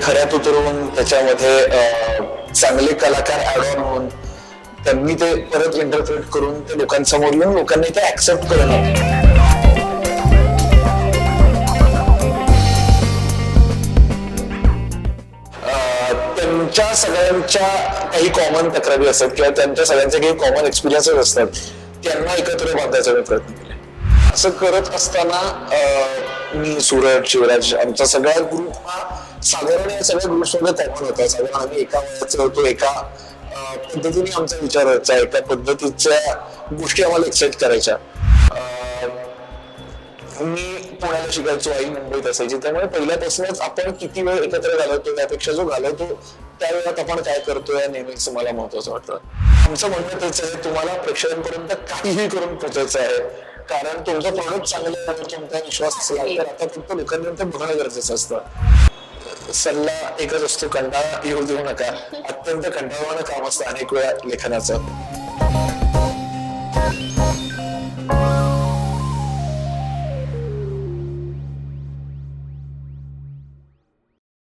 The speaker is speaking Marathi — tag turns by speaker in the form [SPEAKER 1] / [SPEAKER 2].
[SPEAKER 1] खऱ्यात उतरून त्याच्यामध्ये चांगले कलाकार ऍड ऑन होऊन त्यांनी ते परत इंटरप्रेट करून ते लोकांसमोर येऊन लोकांनी ते ऍक्सेप्ट करणं. त्यांच्या सगळ्यांच्या काही कॉमन तक्रारी असतात किंवा त्यांच्या सगळ्यांचे काही कॉमन एक्सपिरियन्सेस असतात त्यांना एकत्र बांधायचा मी प्रयत्न केला असं करत असताना मी सूरज शिवराज आमचा सगळा ग्रुप हा साधारण या सगळ्या ग्रुप्स तयार कॉमन होता. साधारण आम्ही एका वयाचे होतो एका पद्धतीने आमचा विचार व्हायचा एका पद्धतीच्या गोष्टी आम्हाला एक्साइट करायच्या. मी पुण्याला शिकायचो आई मुंबईत असायची. त्यामुळे पहिल्यापासूनच आपण किती वेळ एकत्र घालवतो त्यापेक्षा जो घालवतो त्या वेळात आपण काय करतो या नेहमीच मला महत्वाचं वाटतं. आमचं म्हणणं तेच आहे तुम्हाला प्रेक्षकांपर्यंत काहीही करून पोहोचायचं आहे. कारण तुमचं प्रॉडक्ट चांगलं आहे तुमचा विश्वास असला. तर आता फक्त लोकांनी बघणं गरजेचं असतं. सल्ला एकच असतो कंटाळा येऊ देऊ नका. अत्यंत कंटाळवाणं काम असतं अनेक वेळा लेखनाचं.